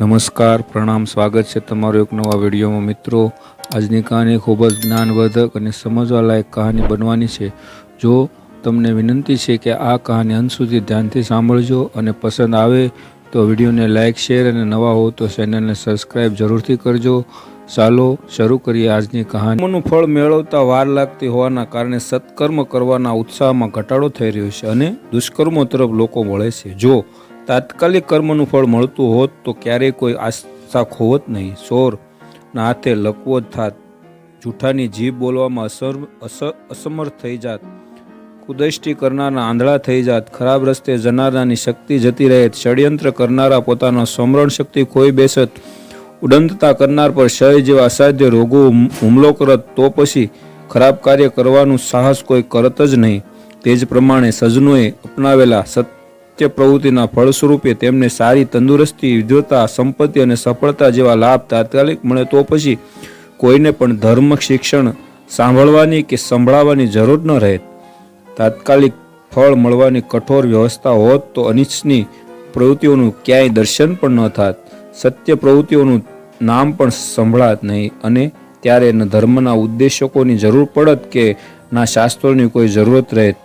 નમસ્કાર, પ્રણામ, સ્વાગત છે તમારો એક નવા વિડીયોમાં. મિત્રો, આજની કહાની ખૂબ જ જ્ઞાનવર્ધક અને સમજવા લાયક કહાની બનવાની છે. જો તમને વિનંતી છે કે આ કહાની અંત સુધી ધ્યાનથી સાંભળજો અને પસંદ આવે, તો વિડીયોને લાઇક, શેર અને નવા હો તો ચેનલને સબસ્ક્રાઈબ જરૂરથી કરજો. ચાલો શરૂ કરીએ આજની કહાની. કર્મનું ફળ મેળવતા વાર લાગતી હોવાના કારણે સત્કર્મ કરવાના ઉત્સાહમાં ઘટાડો થઈ રહ્યો છે અને દુષ્કર્મો તરફ લોકો વળે છે. જો તાત્કાલિક કર્મનું ફળ મળતું હોત તો ક્યારેય કોઈ આસ્થા ખોવત નહીં. ચોરના હાથે લકવો જ થાત. જૂઠાની જીભ બોલવામાં અસર, અસ- અસમર્થ થઈ જાત. કુદષ્ટિ કરનારના આંધળા થઈ જાત. ખરાબ રસ્તે જનારાની શક્તિ જતી રહેત ષડયંત્ર કરનારા પોતાનો સમરણ શક્તિ ખોઈ બેસત. ઉડંતતા કરનાર પર ક્ષય જેવા અસાધ્ય રોગો હુમલો કરત તો પછી ખરાબ કાર્ય કરવાનું સાહસ કોઈ કરત જ નહીં. તે જ પ્રમાણે સજ્જનોએ અપનાવેલા સત્ય પ્રવૃત્તિના ફળ સ્વરૂપે તેમને સારી તંદુરસ્તી વિદ્વતા સંપત્તિ અને સફળતા જેવા લાભ તાત્કાલિક મળે તો પછી કોઈને પણ ધર્મ શિક્ષણ સાંભળવાની કે સંભળાવવાની જરૂર ન રહે. તાત્કાલિક ફળ મળવાની કઠોર વ્યવસ્થા હોત તો અનિચ્છની પ્રવૃત્તિઓનું ક્યાંય દર્શન પણ ન થાત. સત્ય પ્રવૃત્તિઓનું નામ પણ સંભળાત નહીં અને ત્યારે ન ધર્મના ઉદ્દેશકોની જરૂર પડત કે ના શાસ્ત્રોની કોઈ જરૂરત રહેત.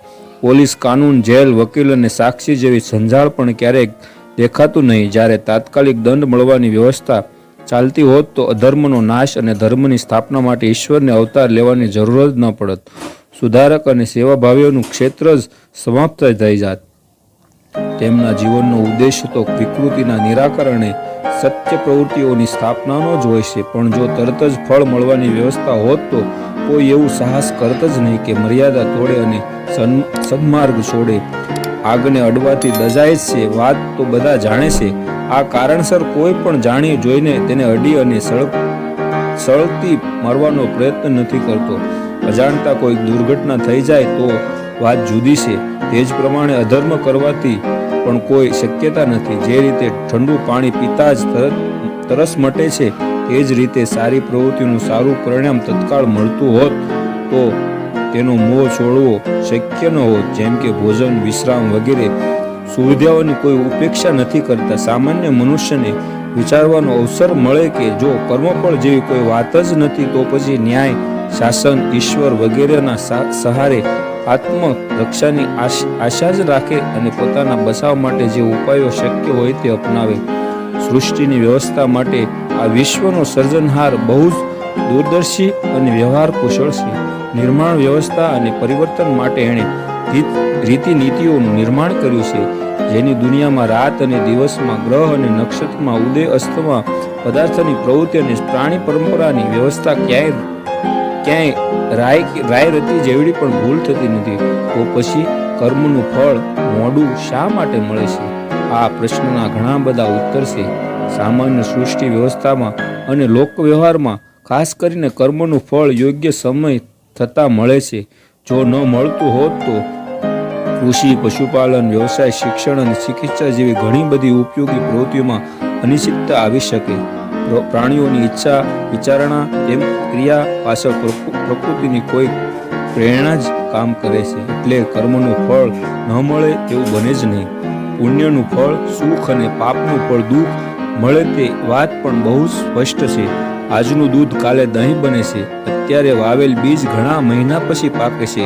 પોલીસ કાનૂન, જેલ, વકીલ અને સાક્ષી જેવી સંજાળ પણ ક્યારેક દેખાતું નહીં. જ્યારે તાત્કાલિક દંડ મળવાની વ્યવસ્થા ચાલતી હોત તો અધર્મનો નાશ અને ધર્મની સ્થાપના માટે ઈશ્વરને અવતાર લેવાની જરૂર જ ન પડત. સુધારક અને સેવાભાવીઓનું ક્ષેત્ર જ સમાપ્ત થઈ જાત. તેમના જીવનનો ઉદ્દેશ તો વિકૃતિના નિરાકરણે સત્ય પ્રવૃત્તિઓની સ્થાપનાનો જ હોય છે. પણ જો તરત જ ફળ મળવાની વ્યવસ્થા હોત તો કોઈ એવું સાહસ કરત જ નહીં કે મર્યાદા તોડે અને સન્માર્ગ છોડે. આગને અડવાથી દજાય છે, વાત તો બધા જાણે છે. આ કારણસર કોઈ પણ જાણી જોઈને તેને અડી અને સળગ, સળગતી મારવાનો પ્રયત્ન નથી કરતો. અજાણતા કોઈ દુર્ઘટના થઈ જાય તો વાત જુદી છે. તે જ પ્રમાણે અધર્મ કરવાથી પણ કોઈ શક્યતા નથી. જે રીતે ઠંડુ પાણી પીતા જ તરત, તરસ મટે છે તે જ રીતે સારી પ્રવૃત્તિનું સારું પરિણામ તત્કાળ મળતું હોત તો તેનો મોહ છોડવો શક્ય ન હોત. જેમ કે ભોજન, વિશ્રામ વગેરે સુવિધાઓની કોઈ ઉપેક્ષા નથી કરતા. સામાન્ય મનુષ્યને વિચારવાનો અવસર મળે કે જો કર્મફળ જેવી કોઈ વાત જ નથી, તો પછી ન્યાય, શાસન, ઈશ્વર વગેરેના સહારે આત્મ રક્ષાની આશ- આશા જ રાખે અને પોતાના બચાવ માટે જે ઉપાયો શક્ય હોય તે અપનાવે. સૃષ્ટિની વ્યવસ્થા માટે આ વિશ્વનો સર્જનહાર બહુ જ દૂરદર્શી અને વ્યવહાર કુશળ છે. નિર્માણ વ્યવસ્થા અને પરિવર્તન માટે એણે રીત- રીતિનીતિઓનું નિર્માણ કર્યું છે, જેની દુનિયામાં રાત અને દિવસમાં ગ્રહ અને નક્ષત્રમાં ઉદય અસ્તમાં પદાર્થની પ્રવૃત્તિ અને પ્રાણી પરંપરાની વ્યવસ્થા ક્યાંય ક્યાંય રાય રાય રતી જેવડી પણ ભૂલ થતી નથી. તો પછી કર્મનું ફળ મોડું શા માટે મળે છે? આ પ્રશ્નના ઘણા બધા ઉત્તર છે. સામાન્ય સૃષ્ટિ વ્યવસ્થામાં અને લોક વ્યવહારમાં ખાસ કરીને કર્મનું ફળ યોગ્ય સમય થતાં મળે છે. જો ન મળતું હોત તો કૃષિ, પશુપાલન, વ્યવસાય, શિક્ષણ અને ચિકિત્સા જેવી ઘણી બધી ઉપયોગી પ્રવૃત્તિઓમાં અનિશ્ચિતતા આવી શકે. પ્રાણીઓની ઈચ્છા, વિચારણા તેમ ક્રિયા, પાછળ પ્રકૃ- પ્રકૃતિની કોઈ પ્રેરણા જ કામ કરે છે. એટલે કર્મનું ફળ ન મળે તેવું બને જ નહીં. પુણ્યનું ફળ, સુખ અને પાપનું ફળ દુઃખ મળે તે વાત પણ બહુ સ્પષ્ટ છે. આજનું દૂધ કાલે દહીં બને છે. અત્યારે વાવેલ બીજ ઘણા મહિના પછી પાકે છે.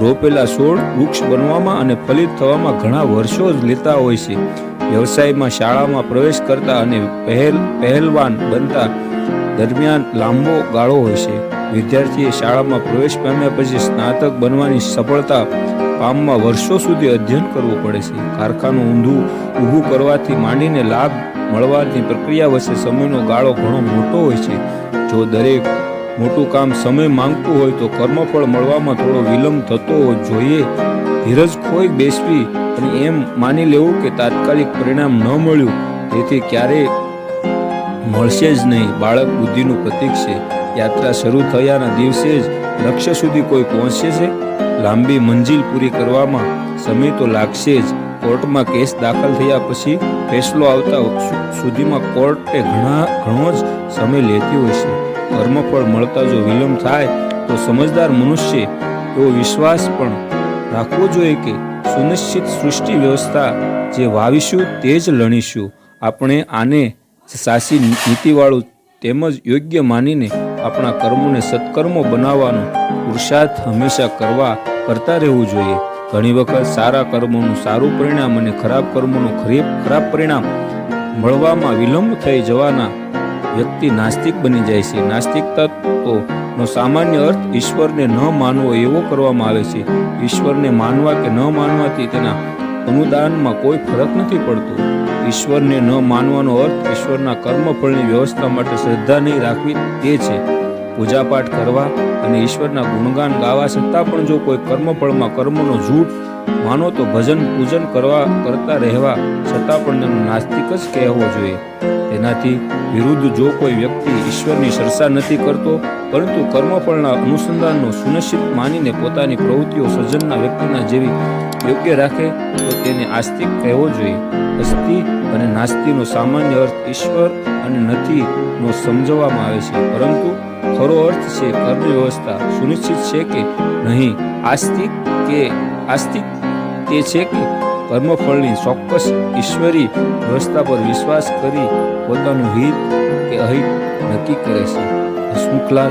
રોપેલા છોડ વૃક્ષ બનવામાં અને ફલિત થવામાં ઘણા વર્ષો જ લેતા હોય છે. વ્યવસાયમાં શાળામાં પ્રવેશ કરતા અને પહેલ, પહેલવાન બનતા દરમિયાન લાંબો ગાળો હોય છે. વિદ્યાર્થીએ શાળામાં પ્રવેશ પામ્યા પછી સ્નાતક બનવાની સફળતા પામવા વર્ષો સુધી અધ્યયન કરવું પડે છે. કારખાનું ઊંધું ઊભું કરવાથી માંડીને લાભ મળવાની પ્રક્રિયા વચ્ચે સમયનો ગાળો ઘણો મોટો હોય છે. જો દરેક મોટું કામ સમય માંગતું હોય તો કર્મફળ મળવામાં થોડો વિલંબ થતો જોઈએ. ધીરજ ખોઈ બેસવી અને એમ માની લેવું કે તાત્કાલિક પરિણામ ન મળ્યું, તેથી ક્યારેય મળશે જ નહીં. બાળક બુદ્ધિનું પ્રતીક છે. યાત્રા શરૂ થયાના દિવસે જ લક્ષ્ય સુધી કોઈ પહોંચશે છે? લાંબી મંજિલ પૂરી કરવામાં સમય તો લાગશે જ. કોર્ટમાં કેસ દાખલ થયા પછી ફેસલો આવતા સુધીમાં કોર્ટે ઘણા ઘણો જ સમય લેતી હોય છે. કર્મફળ મળતા જો વિલંબ થાય તો સમજદાર મનુષ્ય એવો વિશ્વાસ પણ રાખવો જોઈએ કે સુનિશ્ચિત સૃષ્ટિ વ્યવસ્થા જે વાવીશું તે જ લણીશું. આપણે આને સાચી નીતિવાળું તેમજ યોગ્ય માનીને આપણા કર્મોને સત્કર્મો બનાવવાનો પુરુષાર્થ હંમેશા કરવા કરતા રહેવું જોઈએ. ઘણી વખત સારા કર્મોનું સારું પરિણામ અને ખરાબ કર્મોનું ખરીબ ખરાબ પરિણામ મળવામાં વિલંબ થઈ જવાના વ્યક્તિ નાસ્તિક બની જાય છે. નાસ્તિક તો નો સામાન્ય અર્થ ઈશ્વરને ન માનવો એવો કરવામાં આવે છે. ઈશ્વરને માનવા કે ન માનવાથી તેના અનુદાનમાં કોઈ ફરક નથી પડતો. ઈશ્વરને ન માનવાનો અર્થ ઈશ્વરના કર્મફળની વ્યવસ્થા માટે શ્રદ્ધા નહીં રાખવી તે છે. પૂજાપાઠ કરવા અને ઈશ્વરના ગુણગાન ગાવા છતાં પણ જો કોઈ કર્મફળમાં કર્મનો જૂઠ માનો તો ભજન પૂજન કરવા, કરતા રહેવા છતાં પણ તેનો નાસ્તિક જ કહેવો જોઈએ. તેનાથી વિરુદ્ધ જો કોઈ વ્યક્તિ ઈશ્વરની ચર્ચા નથી કરતો, પરંતુ કર્મફળના અનુસંધાનનો સુનિશ્ચિત માનીને પોતાની પ્રવૃત્તિઓ સર્જનના વ્યક્તિના જેવી યોગ્ય રાખે, તો તેને આસ્તિક કહેવો જોઈએ. અસ્તિ અને નાસ્તિનો સામાન્ય અર્થ ઈશ્વર અને નથી નો સમજવામાં આવે છે. પરંતુ ખરો અર્થ છે અર્થવ્યવસ્થા સુનિશ્ચિત છે કે નહીં? આસ્તિક કે આસ્તિક? તે છે કે કર્મફળની ચોક્કસ ઈશ્વરી વ્યવસ્થા પર વિશ્વાસ કરી પોતાનું હિત કે અહિત નક્કી કરે છે. હસમુખલાલ